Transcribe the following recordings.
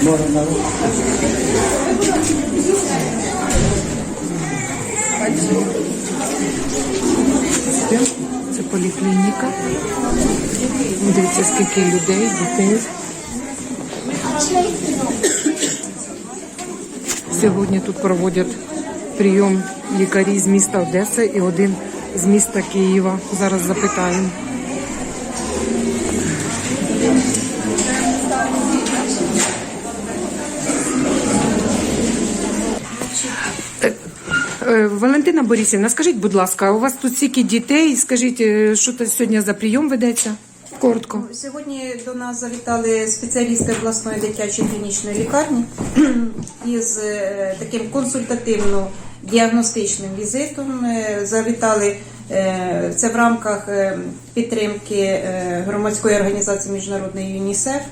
Це поліклініка. Дивіться, скільки людей, дітей. Сьогодні тут проводять прийом лікарі з міста Одеси і один з міста Києва. Зараз запитаємо. Валентина Борисівна, скажіть, будь ласка, у вас тут стільки дітей? Скажіть, е, що то сьогодні за прийом ведеться? Коротко. Сьогодні до нас завітали спеціалісти обласної дитячої клінічної лікарні із е, таким консультативно-діагностичним візитом. Е, Завітали е, це в рамках е, підтримки е, громадської організації міжнародної ЮНІСЕФ.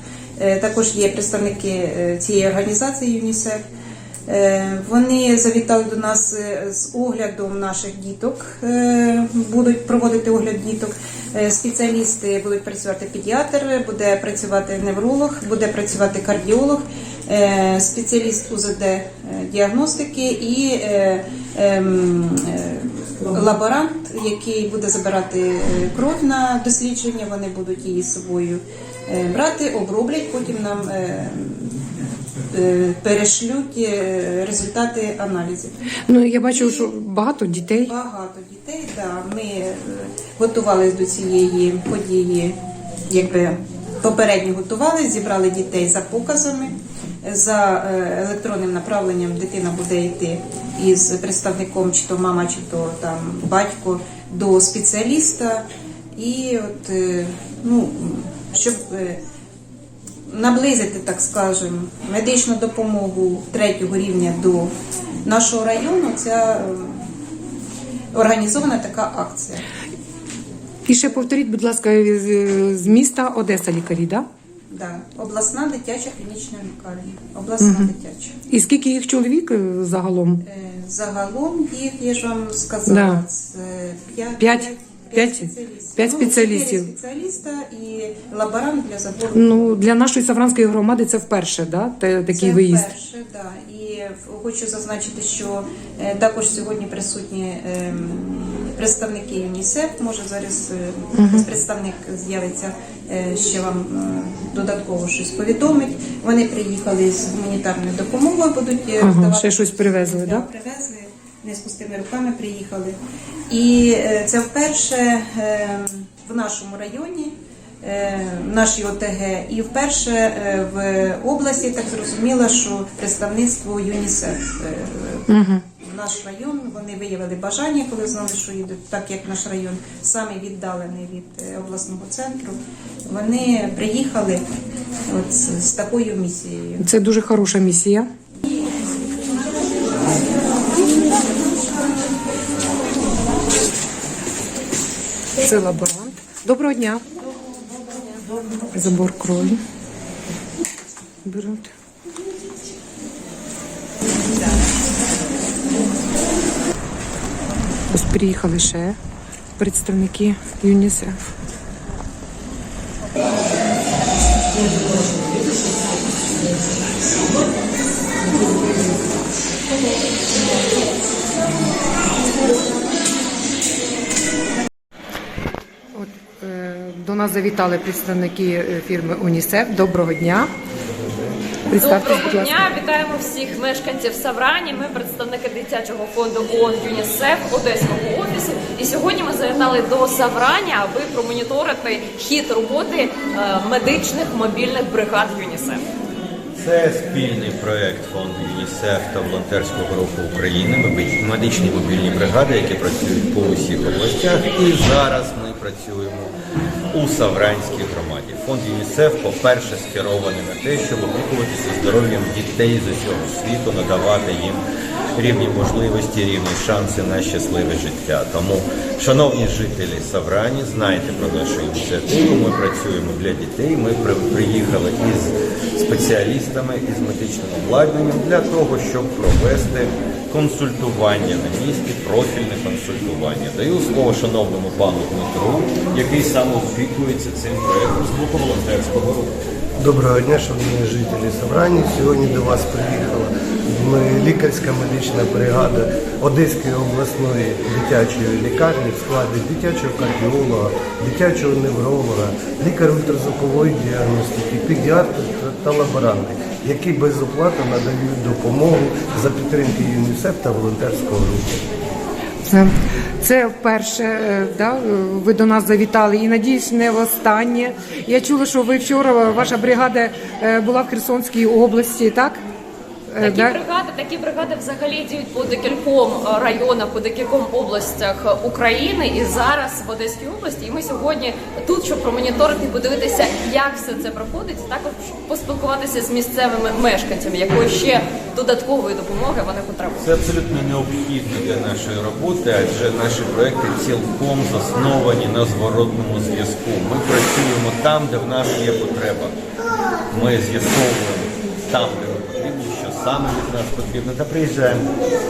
Е, Також є представники е, цієї організації ЮНІСЕФ. Е, Вони завітали до нас е, з оглядом наших діток, е, будуть проводити огляд діток. Спеціалісти будуть працювати педіатр, буде працювати невролог, буде працювати кардіолог, спеціаліст УЗД діагностики і ем, лаборант, який буде забирати кров на дослідження. Вони будуть її з собою брати, оброблять, потім нам. Е, перешлють е, результати аналізів. Ну я бачу, що багато дітей. Багато дітей, да. Ми е, готувалися до цієї події, якби попередньо готувалися, зібрали дітей за показами. За електронним направленням дитина буде йти із представником, чи то мама, чи то там батько до спеціаліста. І от, ну, щоб наблизити, так скажемо, медичну допомогу третього рівня до нашого району, ця е, організована така акція. І ще повторіть, будь ласка, з, міста Одеса лікарі, да? Да. Обласна дитяча клінічна лікарня. Обласна дитяча. І скільки їх чоловік е, загалом? Е, Загалом їх, я ж вам сказала, Да. це п'ять, П'ять? П'ять? спеціалістів. П'ять Ну, спеціалістів. чотири спеціаліста і лаборант для забору. Ну для нашої Савранської громади це вперше, да? Те- такий Це виїзд. вперше, да. І хочу зазначити, що е, також сьогодні присутні ем, представники ЮНІСЕФ. Може зараз е, представник з'явиться е, ще вам е, додатково щось повідомить. Вони приїхали з гуманітарною допомогою, будуть е, Ага, роздавати- ще щось привезли, да? Привезли, не з пустими руками приїхали. І е, це вперше е, в нашому районі, е, в нашій ОТГ, і вперше е, в області, так зрозуміло, що представництво ЮНІСЕФ. Угу. в Наш район вони виявили бажання, коли знали, що їдуть, так як наш район саме віддалений від обласного центру. Вони приїхали от з такою місією. Це дуже хороша місія. Це лаборант. Доброго дня. Забор крові. Беруть. Ось приїхали ще представники ЮНІСЕФ. От, нас завітали представники е, фірми УНІСЕФ. Доброго дня. Доброго ласка. дня, вітаємо всіх мешканців Саврані. Ми представники дитячого фонду ООН ЮНІСЕФ Одеського офісу. І сьогодні ми завітали до Саврані, аби промоніторити хід роботи е, медичних мобільних бригад ЮНІСЕФ. Це спільний проект фонду ЮНІСЕФ та волонтерського руху України, медичні мобільні бригади, які працюють по усіх областях. І зараз ми працюємо у Савранській громаді. Фонд ЮНІСЕФ, по-перше, скерований на те, щоб опікуватися здоров'ям дітей з усього світу, надавати їм рівні можливості, рівні шанси на щасливе життя. Тому, шановні жителі Саврані, знайте про нашу ініціативу. Ми працюємо для дітей. Ми при- приїхали із спеціалістами із медичним обладнанням для того, щоб провести консультування на місці, профільне консультування. Даю слово шановному пану Дмитру, який саме опікується цим проєктом з волонтерського руху. Доброго дня, шановні жителі Собрані. Сьогодні до вас приїхала лікарська медична бригада Одеської обласної дитячої лікарні в складі дитячого кардіолога, дитячого невролога, лікар ультразвукової діагностики, педіатр та лаборанти, які безоплатно надають допомогу за підтримки ЮНІСЕФ та волонтерського руху. Це, вперше е, да, ви до нас завітали і надіюсь, не востаннє. Я чула, що ви вчора ваша бригада е, була в Херсонській області, так? Е, Такі да? бригади, такі бригади взагалі діють по декільком е, районах, по декільком областях е, України і зараз в Одеській області. І ми сьогодні тут, щоб промоніторити, подивитися, як все це проходить, і також поспілкуватися з місцевими мешканцями, якої ще додаткової допомоги вони потребують. Це абсолютно необхідно для нашої роботи, адже наші проекти цілком засновані на зворотному зв'язку. Ми працюємо там, де в нас є потреба. Ми з'ясовуємо там, де саме від нас потрібно, та приїжджаємо.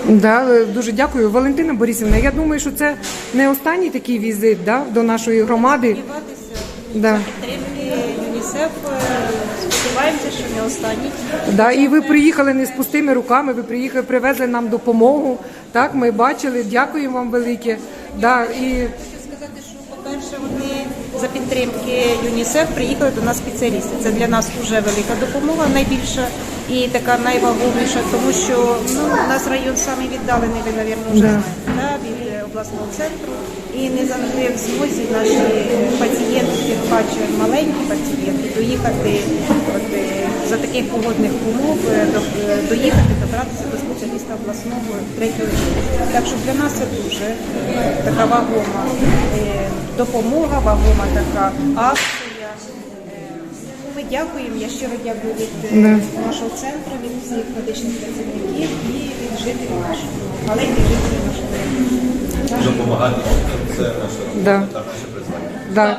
Да, е, дуже дякую. Валентина Борисівна, я думаю, що це не останній такий візит да, до нашої громади. Сподіватися Да. підтримки ЮНІСЕФ. е, Сподіваємося, що не останній. Да, і ви приїхали не з пустими руками, ви приїхали, привезли нам допомогу. Так, ми бачили, дякуємо вам велике. Да, і Хочу сказати, що по-перше, вони за підтримки ЮНІСЕФ приїхали до нас спеціалісти. Це для нас дуже велика допомога, найбільша і така найвагоміша, тому що ну, у нас район самий віддалений, ви, мабуть, вже Да. знаєте, да, від е, обласного центру. І не завжди в змозі наші пацієнти, тим паче маленькі пацієнти, доїхати от, е, за таких погодних умов, е, до- е, доїхати, добратися до спеціаліста обласного третього рівня. Так що для нас це дуже е, така вагома е, допомога, вагома така акція. Е, Ми дякуємо. Я щиро дякую від да. нашого центру, від всіх медичних працівників і від жителів нашого маленьких жителів нашого. Допомагати це наша робота Да. наше призвання. да.